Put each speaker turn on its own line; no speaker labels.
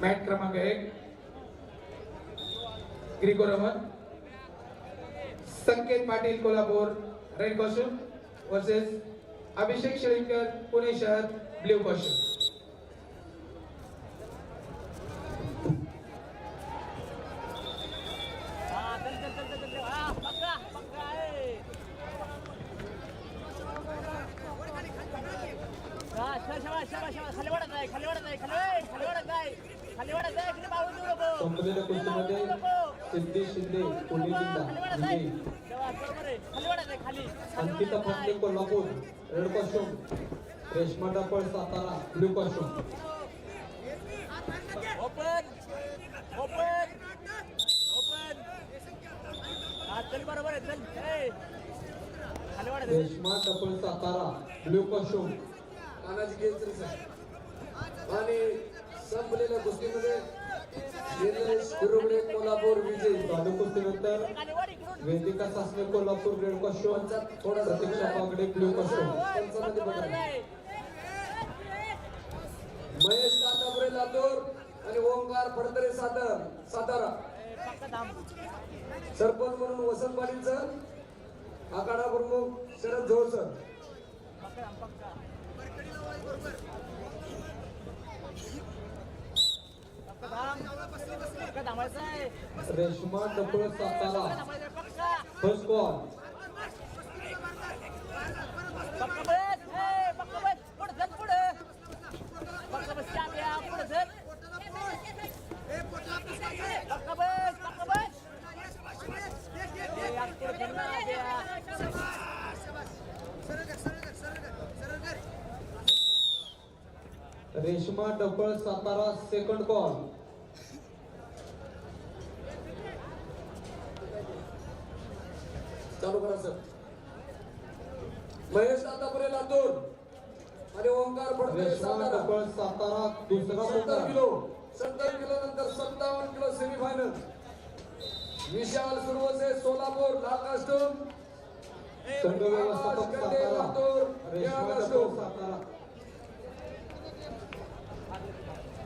Mat क्रमांक एक Greco Roman Sanket Patil Kolhapur red costume versus Abhishek Shelikar Pune शहर blue costume
संपलेल्या कुस्तीमध्ये सिद्धी शिंदे पुणे जिल्हा विजयी
खाली खाली
अंकिता
आहे.
Kolhapur red costume Reshma Dapal Satara blue costume
open open open चल बरोबर आहे चल ए. खाली वाढत आहे
Reshma Dapal Satara blue costume
Tanaji Kesari sir आणि संपलेल्या कुस्तीमध्ये निलेश कोल्हापूर विजयी
चालू कुस्तीनंतर वेदिका सासने कोल्हापूर रेड कॉस्ट्युम
थोडा
प्रतीक्षा बागडे ब्ल्यू कॉस्ट्युम
पंचामध्ये बघा. महेश तांदापुरे लातूर. आणि ओंकार फडतरे सादर सातारा. सरपंच म्हणून वसंत पाटील सर आखाडा प्रमुख शरद झोळ सर
यार, पुढे चल ना, चाप्या.
रेश्मा डपळ सातारा सेकंड कॉल
चालू करा सर. महेश तांदापुरे लातूर आणि ओंकार
रेश्मा
सातारा.
सातारा दुसरा
सत्तर किलो. सत्तर किलो नंतर सत्तावन्न किलो सेमीफायनल विशाल सुरवसे सोलापूर लाल कास्टूम
संघ व्यवस्थापक सातारा.
लातूर.
सातारा.